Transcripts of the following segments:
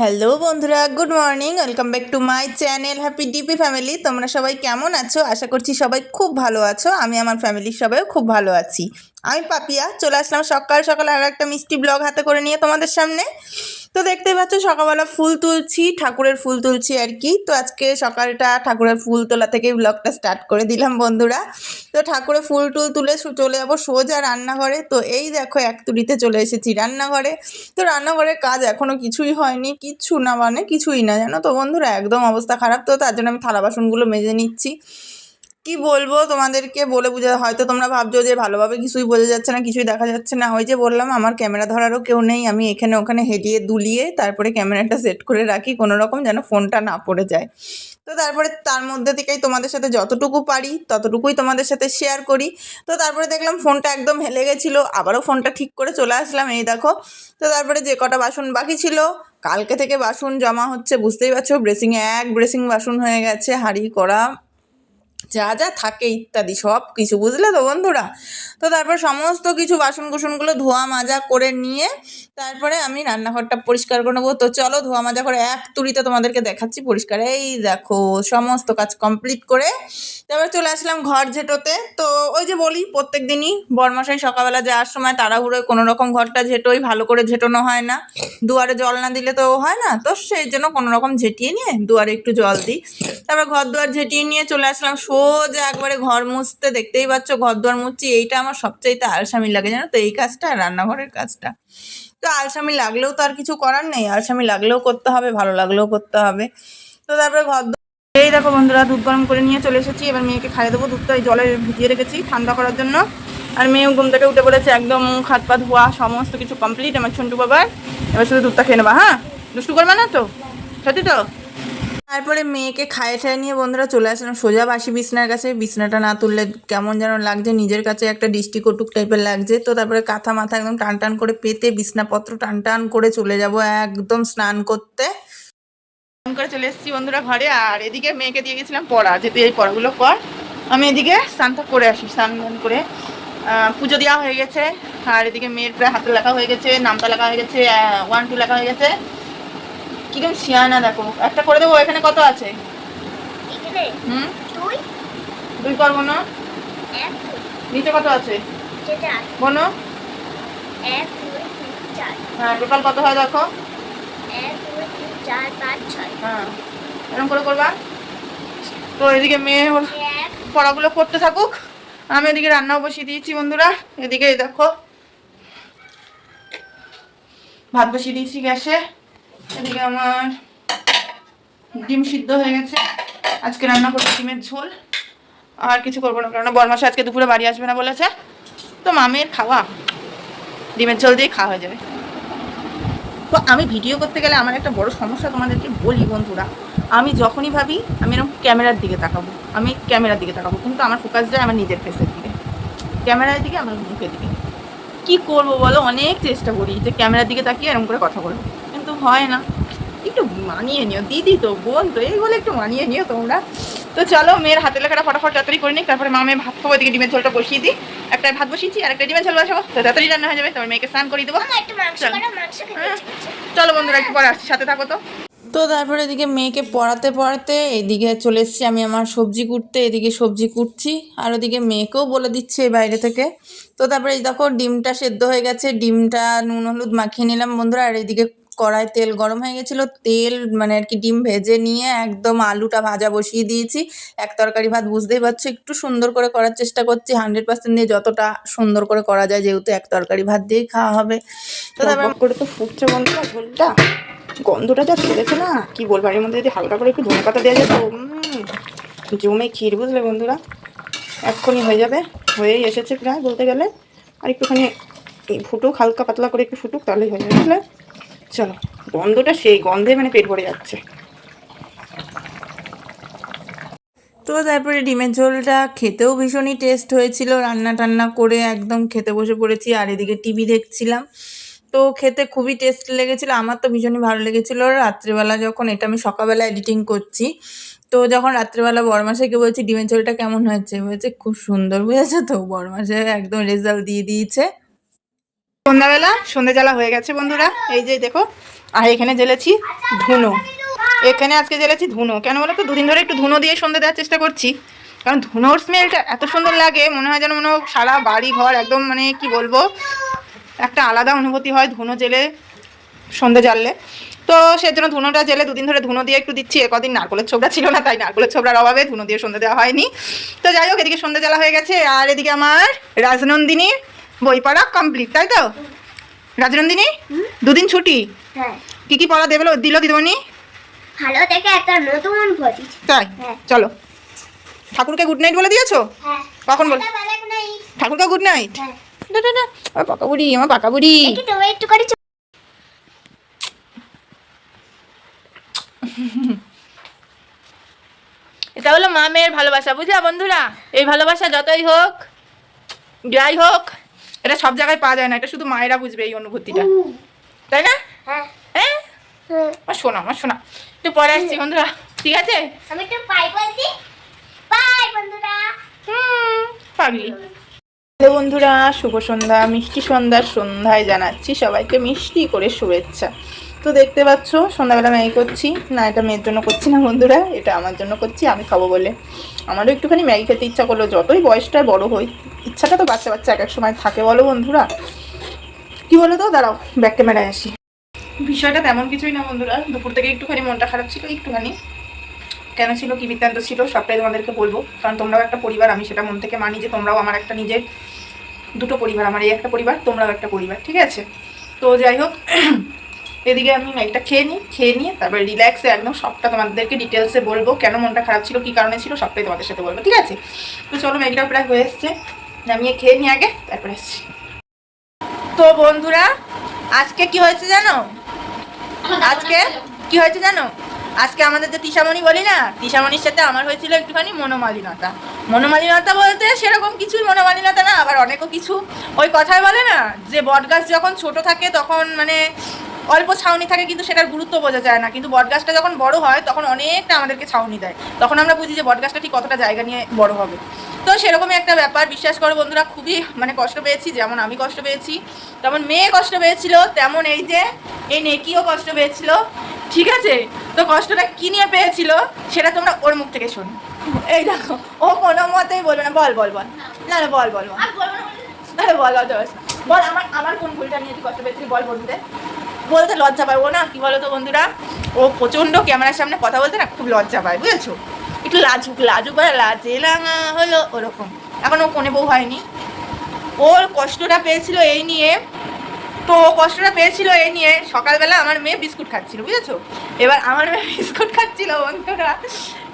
Hello বন্ধুরা, good morning, welcome back to my channel, happy DP family. তোমরা সবাই কেমন আছো? আশা করছি সবাই খুব ভালো আছো, আমি আমার ফ্যামিলির সবাইও খুব ভালো আছি। আমি পাপিয়া, চলে আসলাম সকাল সকাল আর একটা মিষ্টি ব্লগ হাতে করে নিয়ে তোমাদের সামনে। তো দেখতেই পাচ্ছ, সকালবেলা ফুল তুলছি, ঠাকুরের ফুল তুলছি আর কি। তো আজকে সকালটা ঠাকুরের ফুল তোলা থেকে ব্লগটা স্টার্ট করে দিলাম বন্ধুরা। তো ঠাকুরের ফুল টুল তুলে চলে যাব সোজা রান্নাঘরে। তো এই দেখো, এক তুড়িতে চলে এসেছি রান্নাঘরে। তো রান্নাঘরের কাজ এখনও কিছুই হয়নি, কিচ্ছু না মানে কিছুই না, জানো তো বন্ধুরা? একদম অবস্থা খারাপ তো, তার জন্য আমি থালা বাসনগুলো মেজে নিচ্ছি। কি বলব তোমাদেরকে বলে বুঝা হয়তো তোমরা ভাবছ যে ভালোভাবে কিছুই বোঝা যাচ্ছে না, কিছুই দেখা যাচ্ছে না। ওই যে বললাম, আমার ক্যামেরা ধরারও কেউ নেই। আমি এখানে ওখানে হেলিয়ে দুলিয়ে তারপরে ক্যামেরাটা সেট করে রাখি কোনো রকম যেন ফোনটা না পড়ে যায়। তো তারপরে তার মধ্যে থেকেই তোমাদের সাথে যতটুকু পারি, ততটুকুই তোমাদের সাথে শেয়ার করি। তো তারপরে দেখলাম ফোনটা একদম হেলে গেছিল, আবারও ফোনটা ঠিক করে চলে আসলাম। এই দেখো, তো তারপরে যে কটা বাসন বাকি ছিল, কালকে থেকে বাসন জমা হচ্ছে, বুঝতেই পারছ ব্রেসিংয়ে এক ব্রেসিং বাসন হয়ে গেছে, হাঁড়ি করা যা যা থাকে ইত্যাদি সব কিছু, বুঝলে তো বন্ধুরা? তো তারপর সমস্ত কিছু বাসন কুসনগুলো ধোয়া মাজা করে নিয়ে তারপরে আমি রান্নাঘরটা পরিষ্কার করে নেব। তো চলো ধোয়া মাজা করে এক তুড়িতে তোমাদেরকে দেখাচ্ছি পরিষ্কার। এই দেখো, সমস্ত কাজ কমপ্লিট করে তারপর চলে আসলাম ঘর ঝেঁটোতে। তো ওই যে বলি প্রত্যেক দিনই বরমশাই সকালবেলা যাওয়ার সময় তাড়াহুড়োয় কোনো রকম ঘরটা ঝেঁটোই ভালো করে ঝেঁটোনো হয় না। দুয়ারে জল না দিলে তো হয় না। তো সেই জন্য কোনো রকম ঝেঁটিয়ে নিয়ে দুয়ারে একটু জল দিই। তারপর ঘর দুয়ার ঝেঁটিয়ে নিয়ে চলে আসলাম সোজা একবারে ঘর মুছতে দেখতেই পাচ্ছ ঘর দুয়ার মুছছি, এইটা আমার সবচাইতে আলসামি লাগে, জানো তো? এই কাজটা রান্নাঘরের কাজটা। তো আলসামি লাগলেও তো আর কিছু করার নেই, আলসামি লাগলেও করতে হবে, ভালো লাগলেও করতে হবে। তো তারপরে ঘর এই দেখো বন্ধুরা, দুধ গরম করে নিয়ে চলে এসেছি। এবার মেয়েকে খাইয়ে দেবো, দুধটা এই জলে ভিজিয়ে রেখেছি ঠান্ডা করার জন্য। আর মেয়ে ঘুম থেকে উঠে পড়েছে, একদম হাত, পা ধোয়া, সমস্ত কিছু কমপ্লিট আমার ছন্টু বাবার। এবার শুধু দুধটা খেয়ে নেবা হ্যাঁ? দুষ্টু করবে না তো? সত্যি তো? তারপরে মেয়েকে খাইয়ে ঠাইয়ে নিয়ে বন্ধুরা চলে আসলাম সোজা বাসি বিছনার কাছে। বিছনাটা না তুললে কেমন যেন লাগছে, নিজের কাছে একটা ডিস্টি কটুক টাইপের লাগছে। তো তারপরে কাঁথা মাথা একদম টান টান করে পেতে বিছনাপত্র টান টান করে চলে যাব একদম স্নান করতে। স্নান করে চলে এসেছি বন্ধুরা ঘরে, আর এদিকে মেয়েকে দিয়ে গেছিলাম পড়া। যে তুই এই পড়াগুলো কর আমি এদিকে স্নানটা করে আসি, স্নান করে। পুজো দেওয়া হয়ে গেছে, আর এদিকে মেয়ের প্রায় হাতে লেখা হয়ে গেছে, নামটা লেখা হয়ে গেছে ওয়ান টু লেখা হয়ে গেছে। কীরকম শিয়ানা দেখো। একটা করে দেবো এখানে কত আছে? এখানে হুম? দুই। দুই করব না এক নিচে কত আছে? বলো এক দুই তিন চার। হ্যাঁ টোটাল কত হয় দেখো? এক দুই তিন চার পাঁচ ছয়। হ্যাঁ। এরকম করে করবা? তো এদিকে মেয়ে পড়াগুলো করতে থাকুক। আমি এদিকে রান্নাও বসিয়ে দিয়েছি বন্ধুরা। এদিকে দেখো। ভাত বসিয়ে দিয়েছি গ্যাসে। এদিকে আমার ডিম সিদ্ধ হয়ে গেছে। আজকে রান্না করব ডিমের ঝোল। আর কিছু করব না কারণ বরমাসে আজকে দুপুরে বাড়ি আসবে না বলেছে। তো মামের খাওয়া ডিমের ঝোল দিয়ে খাওয়া হয়ে যাবে। তো আমি ভিডিও করতে গেলে আমার একটা বড় সমস্যা তোমাদেরকে বলি বন্ধুরা। আমি যখনই ভাবি, আমি এরকম ক্যামেরার দিকে তাকাবো। আমি ক্যামেরার দিকে তাকাবো, কিন্তু আমার ফোকাস যায় আমার নিজের ফেসের দিকে। ক্যামেরার দিকে, আমার মুখের দিকে। কি করব বলো? অনেক চেষ্টা করি যে ক্যামেরার দিকে তাকিয়ে এরকম করে কথা বলব হয় না। একটু মানিয়ে নিও দিদি তো বোন তো এইগুলো একটু মানিয়ে নিও তোমরা। তো চলো মেয়ের হাতে লেখাটা ফটাফট তাড়াতাড়ি করে নিই তারপরে মা মেয়ে ভাত খাব এদিকে ডিমের ঝোলটা বসিয়ে দিই। একটা ভাত বসিয়েছি আর একটা ডিমের ঝোল বসাবো তো তাড়াতাড়ি রান্না হয়ে যাবে তোমার মেয়েকে স্নান করে দেবো। মামা একটু মাংস চল। করো মাংস খেতে হ্যাঁ। চলো বন্ধুরা একটু পরে আসছি সাথে থাকো তো। তো তারপরে এদিকে মেয়েকে পড়াতে পড়াতে এদিকে চলে এসেছি আমি আমার সবজি কুটতে এদিকে সবজি কুটছি আর ওদিকে মেয়েকেও বলে দিচ্ছে এই বাইরে থেকে। তো তারপরে এই দেখো ডিমটা সেদ্ধ হয়ে গেছে ডিমটা নুন হলুদ মাখিয়ে নিলাম বন্ধুরা আর এদিকে কড়াই তেল গরম হয়ে গেছিল, তেল মানে আর কি ডিম ভেজে নিয়ে একদম আলুটা ভাজা বসিয়ে দিয়েছি। এক তরকারি ভাত বুঝতেই পারছ, একটু সুন্দর করে করার চেষ্টা করছি, হান্ড্রেড পার্সেন্ট দিয়ে যতটা সুন্দর করে করা যায় যেহেতু এক তরকারি ভাত দিয়েই খাওয়া হবে। তো তারপর করে তো ফুটছে বন্ধুরা ঝোলটা। গন্ধটা যা ছেড়েছে না, কি বলব এর মধ্যে যদি হালকা করে একটু ধনে পাতা দেওয়া যেত জমে ক্ষীর বুঝলে বন্ধুরা। এক্ষুনি হয়ে যাবে, হয়েই এসেছে প্রায় বলতে গেলে। আর একটুখানি ফুটুক, হালকা পাতলা করে একটু ফুটুক, তাহলেই হয়ে যাবে, বুঝলে? চলো। গন্ধটা সেই গন্ধে মানে পেট ভরে যাচ্ছে। তো তারপরে ডিমের ঝোলটা খেতেও ভীষণই টেস্ট হয়েছিল। রান্না টান্না করে একদম খেতে বসে পড়েছি আর এদিকে টিভি দেখছিলাম। তো খেতে খুবই টেস্ট লেগেছিলো। আমার তো ভীষণই ভালো লেগেছিলো। রাত্রিবেলা যখন এটা আমি সকালবেলা এডিটিং করছি, তো যখন রাত্রিবেলা বরমাসাইকে বলছি, ডিমের ঝোলটা কেমন হয়েছে? বলেছে, খুব সুন্দর বুঝেছে তো? বরমাসাই একদম রেজাল্ট দিয়ে দিয়েছে। সন্ধ্যাবেলা সন্ধে জ্বালা হয়ে গেছে বন্ধুরা। এই যে দেখো, আর এখানে জ্বেলেছি ধুনো। এখানে আজকে জ্বেলেছি ধুনো। কেন বলো তো? দুদিন ধরে একটু ধুনো দিয়ে সন্ধে দেওয়ার চেষ্টা করছি। কারণ ধুনোর স্মেলটা এত সুন্দর লাগে, মনে হয় যেন মনে সারা বাড়ি ঘর একদম মানে কি বলব, একটা আলাদা অনুভূতি হয় ধুনো জেলে সন্ধে জ্বাললে। তো সেই জন্য ধুনোটা জেলে দুদিন ধরে ধুনো দিয়ে একটু দিচ্ছি। কদিন নারকলের ছোবড়া ছিল না, তাই নারকলের ছোবড়ার অভাবে ধুনো দিয়ে সন্ধে দেওয়া হয়নি। তো যাই হোক, এদিকে সন্ধে জ্বালা হয়ে গেছে। আর এদিকে আমার রাজনন্দিনী বই পড়া কমপ্লিট তাই তো? রাজনন্দিনী দুদিন ছুটি? হ্যাঁ। কি কি পড়া দেবে দিল দিদিমণি? ভালো দেখে একটা নতুন বডি তাই? হ্যাঁ। চলো। ঠাকুরকে গুড নাইট বলে দিয়েছ? হ্যাঁ। কখন বল নাই। ঠাকুরকে গুড নাইট হ্যাঁ। পাকা বুড়ি আমার পাকা বুড়ি। একটু তো করে এটা হলো মা মেয়ের ভালোবাসা বুঝলা বন্ধুরা? এই ভালোবাসা যতই হোক যাই হোক এটা সব জায়গায় পাওয়া যায় না এটা শুধু মায়েরা বুঝবে এই অনুভূতিটা। তাই না? হ্যাঁ। হ্যাঁ? হ্যাঁ। আমার শোনা আমার শোনা। একটু পরে আসছি বন্ধুরা। ঠিক আছে? আমি একটু পাই বলছি। বাই বন্ধুরা। হুম। পাগলি। হ্যালো বন্ধুরা। শুভ সন্ধ্যা। মিষ্টি সন্ধ্যার সন্ধ্যায় জানাচ্ছি সবাইকে মিষ্টি করে শুভেচ্ছা। তো দেখতে পাচ্ছ, সন্ধ্যাবেলা ম্যাগি করছি। না, এটা মেয়ের জন্য করছি না বন্ধুরা, এটা আমার জন্য করছি, আমি খাব বলে। আমারও একটুখানি ম্যাগি খেতে ইচ্ছা করল, যতই বয়সটা বড় হই, ইচ্ছাটা তো বাচ্চা বাচ্চা এক এক সময় থাকে বলো বন্ধুরা। কি বলো তো? দাঁড়াও ব্যাক ক্যামেরায় আসি। বিষয়টা তেমন কিছুই না বন্ধুরা, দুপুর থেকে একটুখানি মনটা খারাপ ছিল, একটুখানি। কেন ছিল, কি বৃত্তান্ত ছিল, সবটাই তোমাদেরকে বলব। কারণ তোমরাও একটা পরিবার, আমি সেটা মন থেকে মানি যে তোমরাও আমার একটা নিজের, দুটো পরিবার, আমার এই একটা পরিবার, তোমরাও একটা পরিবার, ঠিক আছে? তো যাই হোক এদিকে আমি ম্যাগিটা খেয়ে নিই খেয়ে নিয়ে তারপরে রিল্যাক্সে একদম সবটা তোমাদেরকে ডিটেলসে বলব কেন মনটা খারাপ ছিল কী কারণে ছিল সবটাই তোমাদের সাথে বলব ঠিক আছে? তো চলো ম্যাগিটা প্রায় হয়ে এসছে নামিয়ে খেয়ে নিই আগে তারপরে এসছি তো বন্ধুরা আজকে কি হয়েছে জানো? আজকে কি হয়েছে জানো? আজকে আমাদের যে তিশামণি বলি না তিশামণির সাথে আমার হয়েছিল একটুখানি মনোমালিনতা মনোমালিনতা বলতে সেরকম কিছুই মনোমালিনতা না আবার অনেকও কিছু। ওই কথায় বলে না যে বটগাছ যখন ছোট থাকে তখন মানে অল্প ছাউনি থাকে কিন্তু সেটার গুরুত্ব বোঝা যায় না। কিন্তু বটগাছটা যখন বড় হয় তখন অনেকটা আমাদেরকে ছাউনি দেয়। তখন আমরা বুঝি যে বটগাছটা ঠিক কতটা জায়গা নিয়ে বড় হবে। তো সেরকমই একটা ব্যাপার বিশ্বাস করো বন্ধুরা খুবই মানে কষ্ট পেয়েছি যেমন আমি কষ্ট পেয়েছি তেমন মেয়ে কষ্ট পেয়েছিল তেমন এই যে এই নেকিও কষ্ট পেয়েছিল। ঠিক আছে? তো কষ্টটা কি নিয়ে পেয়েছিল সেটা তোমরা ওর মুখ থেকে শোনো। এই দেখো ও কোনো মতেই বলবে না। বল বল বল। না না বল বল বল। না বল বল বল। বল আমার আমার কোন ভুলটা নিয়ে তুই কষ্ট পেয়েছিলি? বল বন্ধুদের। বলতে লজ্জা পায় ও না, কি বলো তো বন্ধুরা? ও প্রচণ্ড ক্যামেরার সামনে কথা বলতে না খুব লজ্জা পায়, বুঝেছ? একটু লাজুক লাজুক আর লাজে লাঙা হলো ওরকম। এখন ও কোনে বউ হয়নি। ওর কষ্টটা পেয়েছিল এই নিয়ে, তো ও কষ্টটা পেয়েছিল এই নিয়ে সকালবেলা আমার মেয়ে বিস্কুট খাচ্ছিল, বুঝেছ? এবার আমার মেয়ে বিস্কুট খাচ্ছিল, বন্ধুরা।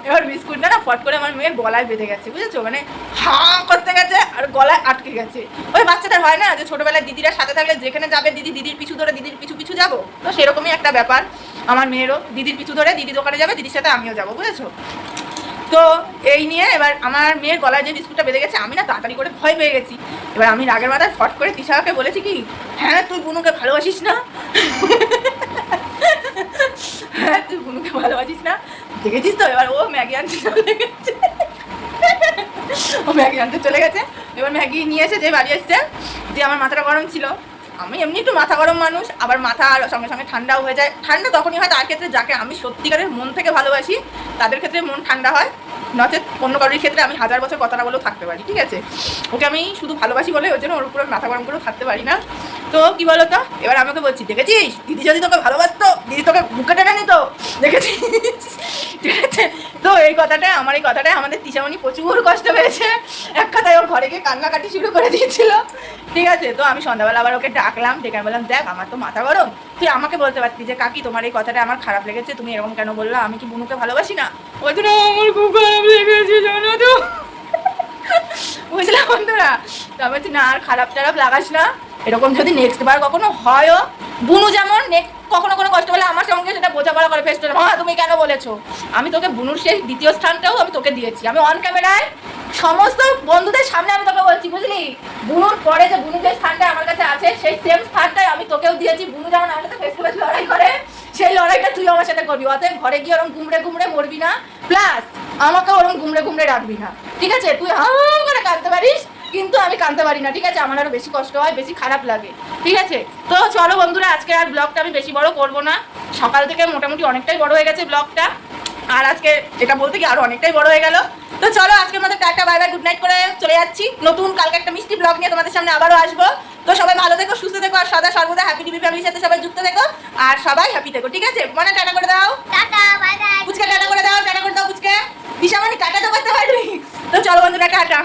এবার বিস্কুটটা না, ফট করে আমার মেয়ের গলায় বেঁধে গেছে, বুঝেছ? মানে হা করতে গেছে আর গলায় আটকে গেছে। ওই বাচ্চাদের হয় না যে ছোটবেলায় দিদিরা সাথে থাকলে যেখানে যাবে দিদি, দিদির পিছু ধরে দিদির পিছু পিছু যাব? তো সেরকমই একটা ব্যাপার। আমার মেয়েরও দিদির পিছু ধরে দিদি দোকানে যাবে, দিদির সাথে আমিও যাব, বুঝেছ? তো এই নিয়ে এবার আমার মেয়ের গলায় যে বিস্কুটটা বেঁধে গেছে, আমি না তাড়াতাড়ি করে ভয় পেয়ে গেছি। এবার আমি রাগের মাথায় ফট করে তিশাকে বলেছি কি হ্যাঁ তুই বুনুকে ভালোবাসিস না? হ্যাঁ তুই বুনুকে ভালোবাসিস না? দেখেছিস তো এবার ও ম্যাগি আনতে চলে গেছে। ও ম্যাগি আনতে চলে গেছে। এবার ম্যাগি নিয়ে এসে যে বাড়ি এসছে, যে আমার মাথাটা গরম ছিল। আমি এমনি একটু মাথা গরম মানুষ, আবার মাথা আর সঙ্গে সঙ্গে ঠান্ডাও হয়ে যায়। ঠান্ডা তখনই হয়, তার ক্ষেত্রে যাকে আমি সত্যিকারের মন থেকে ভালোবাসি, তাদের ক্ষেত্রে মন ঠান্ডা হয়। নচেত অন্য কারোর ক্ষেত্রে আমি হাজার বছর কথা না বলেও থাকতে পারি, ঠিক আছে? ওকে আমি শুধু ভালোবাসি বলে ওর জন্য ওর উপরে মাথা গরম করেও থাকতে পারি না। তো কি বলো তো এবার আমাকে বলছি, দেখেছিস? দিদি যদি তোকে ভালোবাসতো, দিদি তোকে বুকে টেনে নিত। দেখেছিস? তো এই কথাটা আমার এই কথাটা আমাদের তিশামণি প্রচুর কষ্ট পেয়েছে। এক কথায় ওর ঘরে গিয়ে কান্নাকাটি শুরু করে দিয়েছিল। ঠিক আছে, তো আমি সন্ধ্যাবেলা আবার ওকে ডাকলাম, ডেকে বললাম, দেখ, আমার তো মাথা গরম। তুই আমাকে বলতে পারতি যে, কাকি, তোমার এই কথাটা আমার খারাপ লেগেছে, তুমি এরকম কেন বললা? আমি কি বুনুকে ভালোবাসি না? ওই না, আমার খুব খারাপ লেগেছে, জানো তো। বুঝলাম বন্ধুরা? তো আমি বলছি না আর খারাপ টারাপ লাগাস না। এরকম যদি নেক্সট বার কখনো হয়ও বুনু যেমন কখনো কোনো কষ্ট পেলে আমার সঙ্গে সেটা বোঝাপড়া করে ফেসতে মা, তুমি কেন বলেছ? আমি তোকে বুনুর সেই দ্বিতীয় স্থানটাও আমি তোকে দিয়েছি। আমি অন ক্যামেরায় সমস্ত বন্ধুদের সামনে আমি তোকে বলছি, বুঝলি? বুনুর পরে যে বুনু যে স্থানটা আমার কাছে আছে, সেই সেম স্থানটাই আমি তোকেও দিয়েছি। বুনু যেমন আমার সাথে ফেস টু ফেস লড়াই করে, সেই লড়াইটা তুই আমার সাথে করবি। অতএব ঘরে গিয়ে ওরকম ঘুমড়ে ঘুমড়ে মরবি না। প্লাস আমাকে ওরকম ঘুমড়ে ঘুমড়ে রাখবি না। ঠিক আছে? তুই হাম করে কাঁদতে পারিস, কিন্তু আমি কাঁদতে পারি না, ঠিক আছে? আমার আরও বেশি কষ্ট হয়, বেশি খারাপ লাগে। ঠিক আছে? তো চলো বন্ধুরা আজকে আর ব্লগটা আমি বেশি বড় করব না। সকাল থেকে মোটামুটি অনেকটাই বড় হয়ে গেছে ব্লগটা। আর আজকে এটা বলতে কি আরও অনেকটাই বড় হয়ে গেল। তো চলো আজকের মতো tata bye bye good night করে চলে যাচ্ছি। নতুন কালকে একটা মিষ্টি ব্লগ নিয়ে তোমাদের সামনে আবারও আসব। তো সবাই ভালো থেকো সুস্থ থেকো আর সদা সর্বদা হ্যাপি টিভি ফ্যামিলির সাথে সবাই যুক্ত থেকো। আর সবাই হ্যাপি থেকো ঠিক আছে? মানে টাটা করে দাও। Tata bye bye. পুচকে টাটা করে দাও টাটা করে দাও পুচকে। দিশামানি টাটা তো করতে পারবি। তো চলো বন্ধুরা টাটা।